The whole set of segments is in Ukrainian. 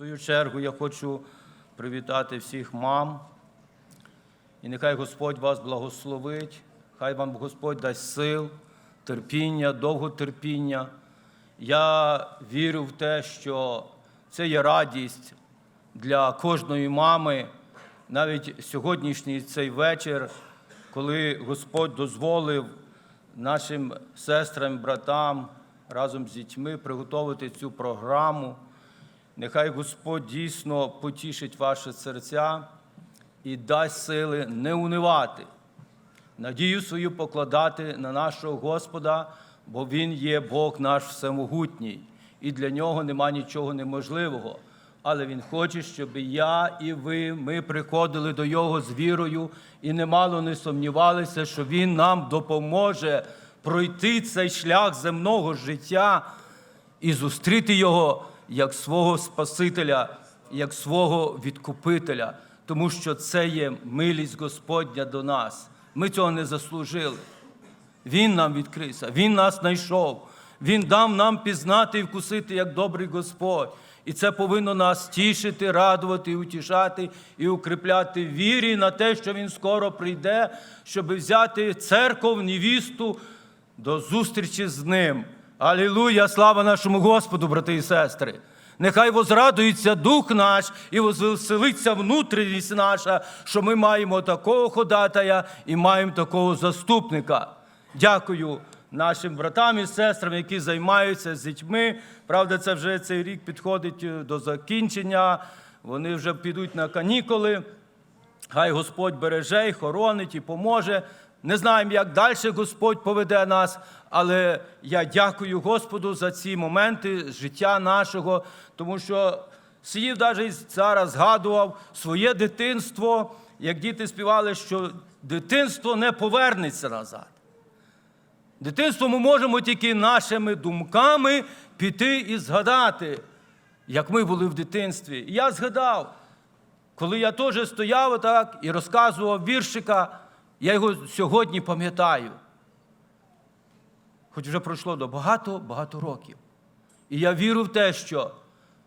свою чергу я хочу привітати всіх мам. І нехай Господь вас благословить, хай вам Господь дасть сил, терпіння, довготерпіння. Я вірю в те, що це є радість для кожної мами, навіть сьогоднішній цей вечір, коли Господь дозволив нашим сестрам, братам разом з дітьми приготувати цю програму. Нехай Господь дійсно потішить ваші серця і дасть сили не унивати, надію свою покладати на нашого Господа, бо Він є Бог наш всемогутній, і для нього нема нічого неможливого. Але Він хоче, щоб і я і ви ми приходили до Його з вірою і немало не сумнівалися, що Він нам допоможе пройти цей шлях земного життя і зустріти Його як свого Спасителя, як свого відкупителя, тому що це є милість Господня до нас. Ми цього не заслужили. Він нам відкрився, Він нас знайшов, Він дав нам пізнати і вкусити, як добрий Господь. І це повинно нас тішити, радувати, утішати і укріпляти вірі на те, що Він скоро прийде, щоб взяти церков, невісту до зустрічі з ним. Алілуя! Слава нашому Господу, брати і сестри! Нехай возрадується дух наш і возвеселиться внутрішність наша, що ми маємо такого ходатая і маємо такого заступника. Дякую нашим братам і сестрам, які займаються з дітьми. Правда, це вже цей рік підходить е, до закінчення. Вони вже підуть на канікули. Хай Господь береже і хоронить і поможе. Не знаємо, як далі Господь поведе нас, але я дякую Господу за ці моменти життя нашого, тому що сидів навіть зараз згадував своє дитинство, як діти співали, що дитинство не повернеться назад. Дитинство ми можемо тільки нашими думками піти і згадати, як ми були в дитинстві. І я згадав, коли я теж стояв так і розказував віршика, я його сьогодні пам'ятаю. Хоч вже пройшло до багато-багато років. І я вірю в те, що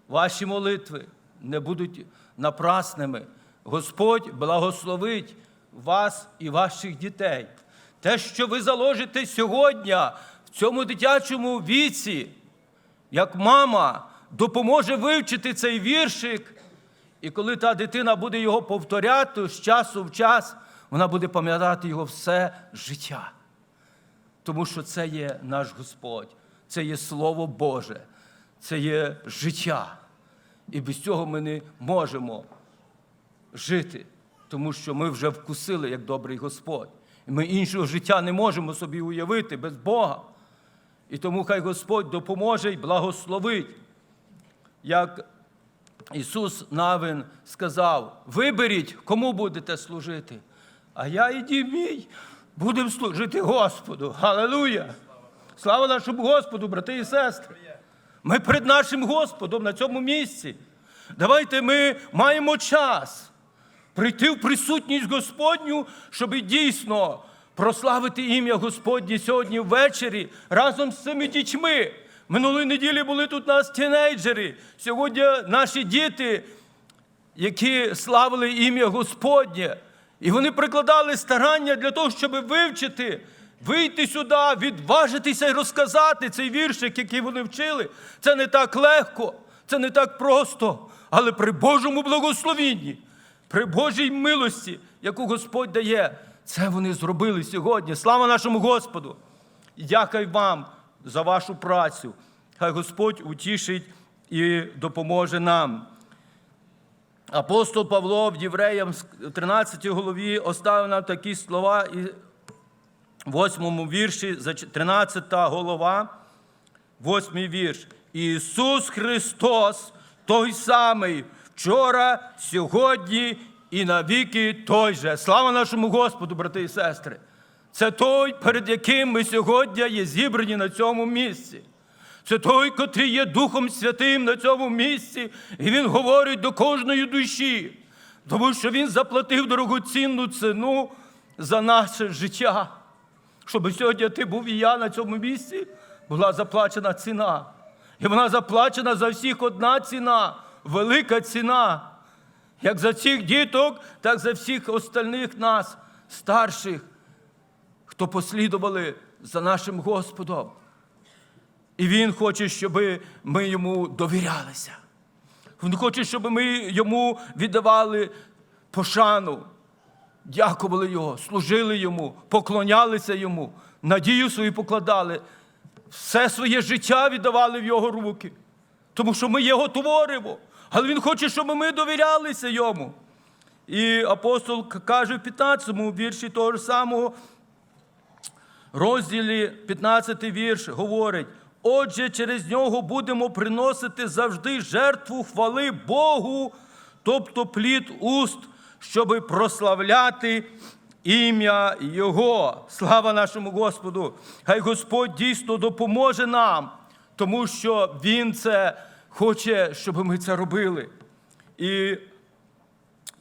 ваші молитви не будуть напрасними. Господь благословить вас і ваших дітей. Те, що ви заложите сьогодні в цьому дитячому віці, як мама допоможе вивчити цей віршик, і коли та дитина буде його повторяти з часу в час, вона буде пам'ятати його все життя. Тому що це є наш Господь, це є Слово Боже, це є життя. І без цього ми не можемо жити, тому що ми вже вкусили як добрий Господь. І ми іншого життя не можемо собі уявити без Бога. І тому хай Господь допоможе і благословить. Як Ісус Навин сказав: виберіть, кому будете служити. А я і дім мій будемо служити Господу. Галилуя! Слава нашому Господу, брати і сестри! Ми перед нашим Господом на цьому місці. Давайте ми маємо час прийти в присутність Господню, щоб дійсно прославити ім'я Господнє сьогодні ввечері разом з цими дітьми. Минулої неділі були тут у нас тінейджери. Сьогодні наші діти, які славили ім'я Господнє. І вони прикладали старання для того, щоб вивчити, вийти сюди, відважитися і розказати цей віршик, який вони вчили. Це не так легко, це не так просто, але при Божому благословінні, при Божій милості, яку Господь дає, це вони зробили сьогодні. Слава нашому Господу! Дякую вам за вашу працю. Хай Господь утішить і допоможе нам. Апостол Павло в Євреям в 13 голові оставив нам такі слова і в 8 вірші, 13 голова, 8 вірш. Ісус Христос той самий вчора, сьогодні і навіки той же. Слава нашому Господу, брати і сестри! Це той, перед яким ми сьогодні є зібрані на цьому місці. Це той, котрий є Духом Святим на цьому місці, і Він говорить до кожної душі, тому що Він заплатив дорогоцінну ціну за наше життя. Щоб сьогодні ти був і я на цьому місці, була заплачена ціна. І вона заплачена за всіх одна ціна велика ціна. Як за цих діток, так за всіх остальних нас, старших, хто послідували за нашим Господом. І Він хоче, щоб ми йому довірялися. Він хоче, щоб ми йому віддавали пошану, дякували Його, служили йому, поклонялися йому, надію свою покладали, все своє життя віддавали в Його руки. Тому що ми його творимо. Але Він хоче, щоб ми довірялися йому. І апостол каже в 15-му вірші того ж самого розділі 15 вірш говорить: Отже, через нього будемо приносити завжди жертву хвали Богу, тобто плід уст, щоби прославляти ім'я Його. Слава нашому Господу! Хай Господь дійсно допоможе нам, тому що Він це хоче, щоб ми це робили. І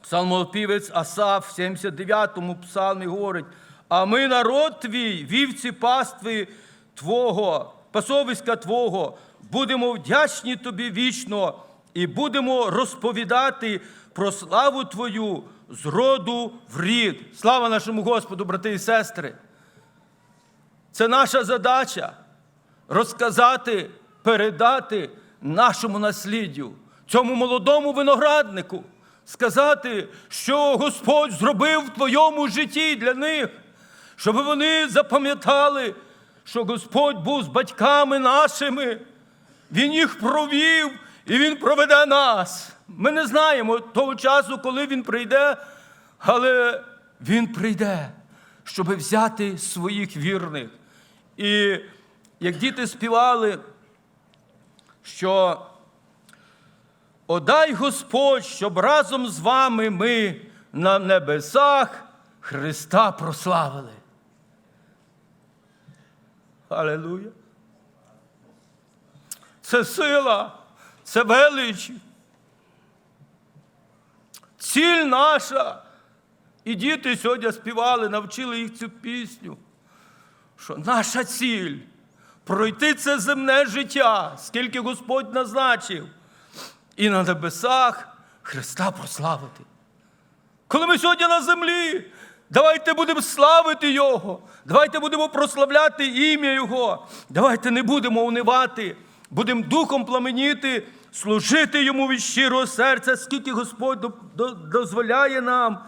Псалмопівець Асаф в 79-му псалмі говорить: а ми, народ твій, вівці пастви Твого, пасовиська Твого, будемо вдячні тобі вічно і будемо розповідати про славу Твою з роду в рід. Слава нашому Господу, брати і сестри! Це наша задача розказати, передати нашому насліддю, цьому молодому винограднику, сказати, що Господь зробив в твоєму житті для них, щоб вони запам'ятали, що Господь був з батьками нашими, Він їх провів і Він проведе нас. Ми не знаємо того часу, коли Він прийде, але Він прийде, щоб взяти своїх вірних. І як діти співали, що Одай Господь, щоб разом з вами ми на небесах Христа прославили. Алелуя. Це сила, це велич. Ціль наша. І діти сьогодні співали, навчили їх цю пісню що наша ціль пройти це земне життя, скільки Господь назначив, і на небесах Христа прославити. Коли ми сьогодні на землі, давайте будемо славити Його, давайте будемо прославляти ім'я Його, давайте не будемо унивати, будемо духом пламеніти, служити Йому від щирого серця, скільки Господь до- до- дозволяє нам,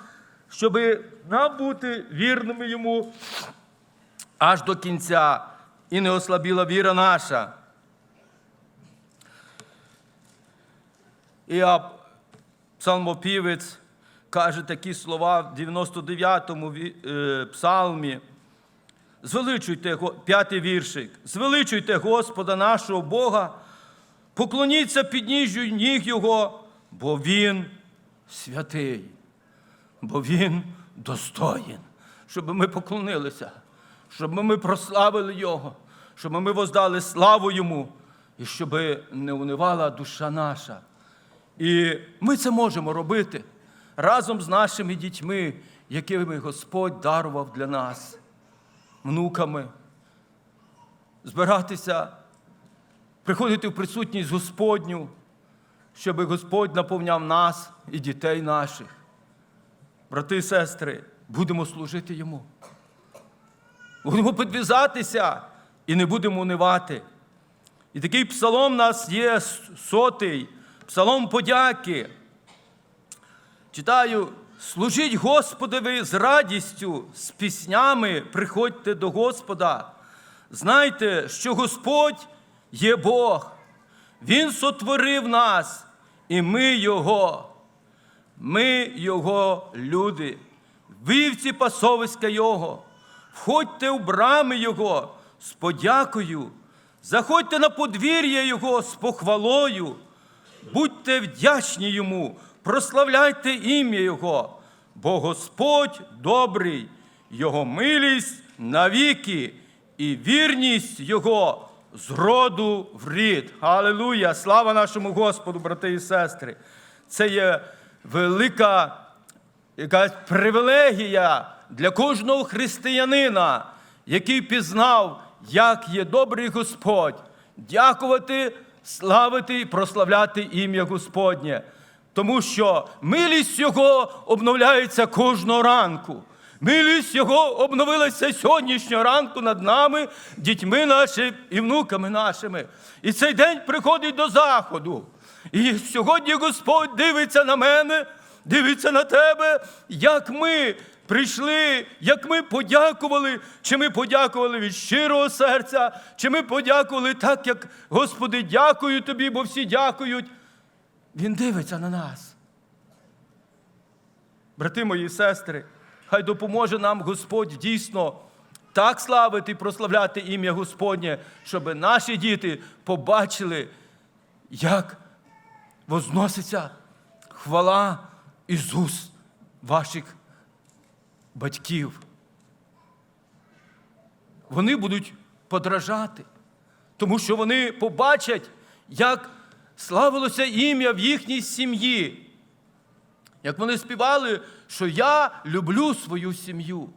щоб нам бути вірними Йому аж до кінця, і не ослабіла віра наша. І а, псалмопівець каже такі слова в 99-му е, псалмі. Звеличуйте, п'ятий віршик, звеличуйте Господа нашого Бога, поклоніться підніжжю ніг Його, бо Він святий, бо Він достоїн, щоб ми поклонилися, щоб ми прославили Його, щоб ми воздали славу Йому, і щоб не унивала душа наша. І ми це можемо робити разом з нашими дітьми, якими Господь дарував для нас, внуками, збиратися, приходити в присутність Господню, щоб Господь наповняв нас і дітей наших. Брати і сестри, будемо служити Йому. Будемо підв'язатися і не будемо унивати. І такий псалом у нас є сотий, псалом подяки. Читаю, служіть Господові з радістю, з піснями приходьте до Господа. Знайте, що Господь є Бог. Він сотворив нас, і ми Його. Ми Його люди, вівці пасовиська Його. Входьте в брами Його з подякою, заходьте на подвір'я Його з похвалою, будьте вдячні Йому, прославляйте ім'я Його, бо Господь добрий, Його милість навіки і вірність Його з роду в рід. Аллилуйя! Слава нашому Господу, брати і сестри! Це є велика якась привілегія для кожного християнина, який пізнав, як є добрий Господь, дякувати славити і прославляти ім'я Господнє, тому що милість Його обновляється кожного ранку. Милість Його обновилася сьогоднішнього ранку над нами, дітьми нашими і внуками нашими. І цей день приходить до заходу. І сьогодні Господь дивиться на мене, дивиться на тебе, як ми прийшли, як ми подякували, чи ми подякували від щирого серця, чи ми подякували так, як Господи, дякую тобі, бо всі дякують. Він дивиться на нас. Брати мої і сестри, хай допоможе нам Господь дійсно так славити і прославляти ім'я Господнє, щоб наші діти побачили, як возноситься хвала із уст ваших батьків. Вони будуть подражати, тому що вони побачать, як славилося ім'я в їхній сім'ї. Як вони співали, що я люблю свою сім'ю.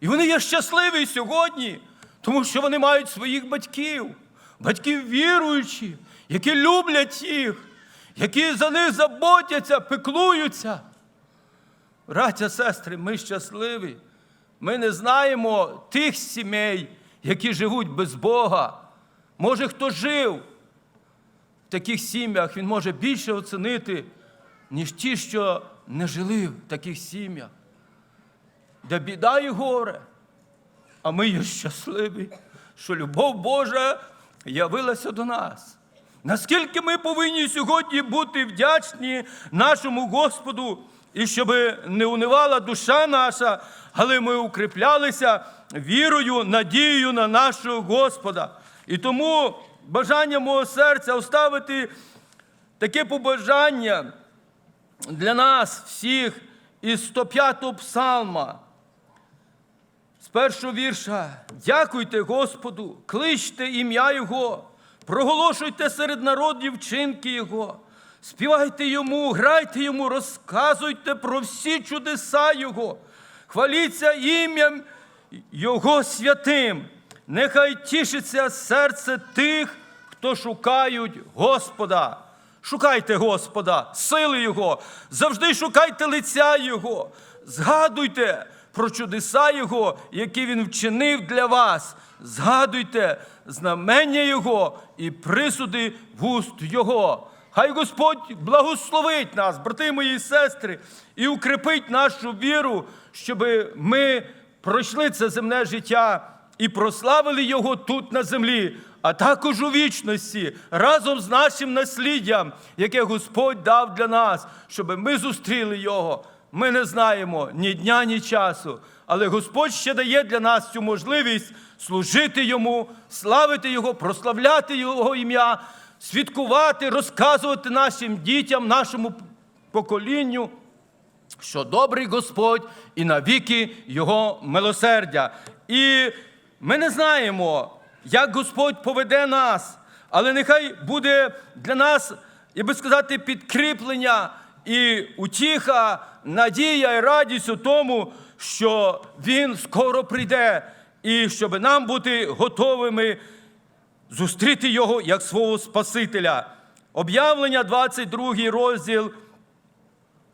І вони є щасливі сьогодні, тому що вони мають своїх батьків, батьків віруючі, які люблять їх, які за них заботяться, пеклуються. Браття, сестри, ми щасливі. Ми не знаємо тих сімей, які живуть без Бога. Може, хто жив в таких сім'ях, він може більше оцінити, ніж ті, що не жили в таких сім'ях, де біда і горе. А ми є щасливі, що любов Божа явилася до нас. Наскільки ми повинні сьогодні бути вдячні нашому Господу, і щоб не унивала душа наша, але ми укріплялися вірою, надією на нашого Господа. І тому бажання мого серця оставити таке побажання для нас всіх із 105-го псалма. З першого вірша. Дякуйте Господу, кличте ім'я Його, проголошуйте серед народів вчинки Його, співайте йому, грайте йому, розказуйте про всі чудеса Його, хваліться ім'ям Його святим. Нехай тішиться серце тих, хто шукають Господа. Шукайте Господа, сили Його, завжди шукайте лиця Його, згадуйте про чудеса Його, які Він вчинив для вас. Згадуйте знамення Його і присуди вуст Його. Хай Господь благословить нас, брати мої і сестри, і укрепить нашу віру, щоб ми пройшли це земне життя і прославили Його тут на землі, а також у вічності разом з нашим насліддям, яке Господь дав для нас, щоб ми зустріли Його. Ми не знаємо ні дня, ні часу, але Господь ще дає для нас цю можливість служити Йому, славити Його, прославляти Його ім'я, свідкувати, розказувати нашим дітям, нашому поколінню що добрий Господь і навіки Його милосердя. І ми не знаємо, як Господь поведе нас, але нехай буде для нас, я би сказати, підкріплення і утіха, надія і радість у тому, що Він скоро прийде, і щоб нам бути готовими зустріти Його як свого Спасителя. Об'явлення, 22 розділ.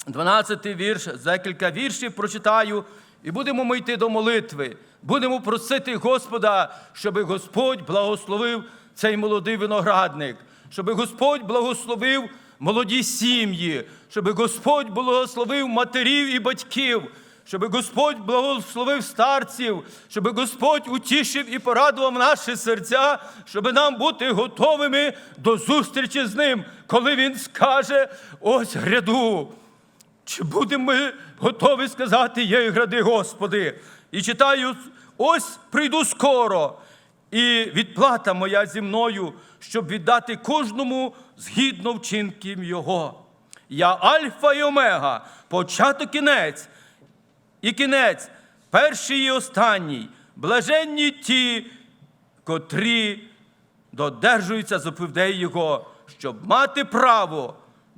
12 вірш, декілька віршів прочитаю, і будемо ми йти до молитви. Будемо просити Господа, щоб Господь благословив цей молодий виноградник, щоб Господь благословив молоді сім'ї, щоб Господь благословив матерів і батьків, щоб Господь благословив старців, щоб Господь утішив і порадував наші серця, щоб нам бути готовими до зустрічі з ним, коли Він скаже: ось гряду. Чи будемо ми готові сказати є гради, Господи? І читаю: ось прийду скоро, і відплата моя зі мною, щоб віддати кожному згідно вчинків Його. Я Альфа і Омега, початок кінець, і кінець, перший і останній, блаженні ті, котрі додержуються заповідей Його, щоб мати право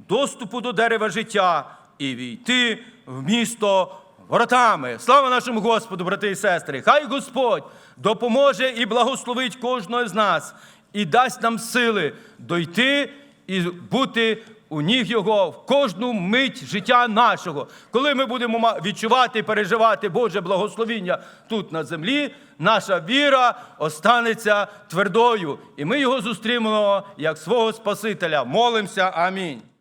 доступу до дерева життя і війти в місто воротами. Слава нашому Господу, брати і сестри! Хай Господь допоможе і благословить кожного з нас і дасть нам сили дойти і бути у ніг Його в кожну мить життя нашого. Коли ми будемо відчувати і переживати Боже благословіння тут на землі, наша віра останеться твердою, і ми його зустрінемо як свого Спасителя. Молимося. Амінь.